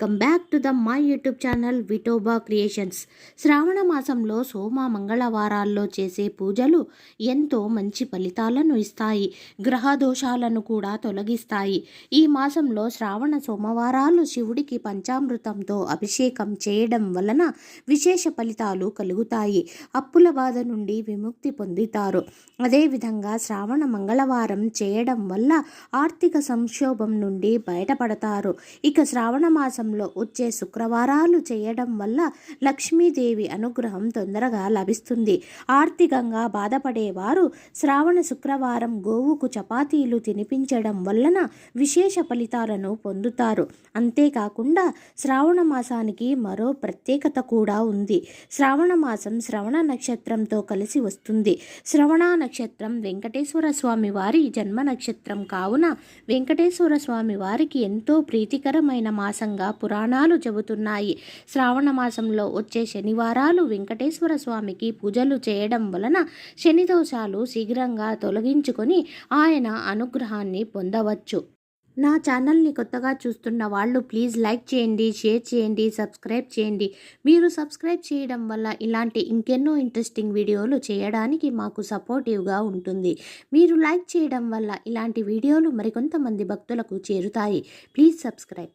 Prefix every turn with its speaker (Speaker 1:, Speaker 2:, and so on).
Speaker 1: Welcome back to the my YouTube channel Vitoba creations. శ్రావణ మాసంలో సోమ మంగళవారాల్లో చేసే పూజలు ఎంతో మంచి ఫలితాలను ఇస్తాయి గ్రహ దోషాలను కూడా తొలగిస్తాయి. ఈ మాసంలో శ్రావణ సోమవారాలు శివుడికి పంచామృతంతో అభిషేకం చేయడం వలన విశేష ఫలితాలు కలుగుతాయి. అప్పుల బాధ నుండి విముక్తి పొందుతారు. అదేవిధంగా శ్రావణ మంగళవారం చేయడం వల్ల ఆర్థిక సంక్షోభం నుండి బయటపడతారు. ఇక శ్రావణ మాసం మాసంలో వచ్చే శుక్రవారాలు చేయడం వల్ల లక్ష్మీదేవి అనుగ్రహం తొందరగా లభిస్తుంది. ఆర్థికంగా బాధపడేవారు శ్రావణ శుక్రవారం గోవుకు చపాతీలు తినిపించడం వలన విశేష ఫలితాలను పొందుతారు. అంతేకాకుండా శ్రావణ మాసానికి మరో ప్రత్యేకత కూడా ఉంది. శ్రావణ మాసం శ్రవణ నక్షత్రంతో కలిసి వస్తుంది. శ్రవణ నక్షత్రం వెంకటేశ్వర స్వామి వారి జన్మ నక్షత్రం. కావున వెంకటేశ్వర స్వామి వారికి ఎంతో ప్రీతికరమైన మాసంగా పురాణాలు చెబుతున్నాయి. శ్రావణ మాసంలో వచ్చే శనివారాలు వెంకటేశ్వర స్వామికి పూజలు చేయడం వలన శనిదోషాలు శీఘ్రంగా తొలగించుకొని ఆయన అనుగ్రహాన్ని పొందవచ్చు. నా ఛానల్ని కొత్తగా చూస్తున్న వాళ్ళు ప్లీజ్ లైక్ చేయండి షేర్ చేయండి సబ్స్క్రైబ్ చేయండి. మీరు సబ్స్క్రైబ్ చేయడం వల్ల ఇలాంటి ఇంకెన్నో ఇంట్రెస్టింగ్ వీడియోలు చేయడానికి మాకు సపోర్టివ్గా ఉంటుంది. మీరు లైక్ చేయడం వల్ల ఇలాంటి వీడియోలు మరికొంతమంది భక్తులకు చేరుతాయి. Please subscribe.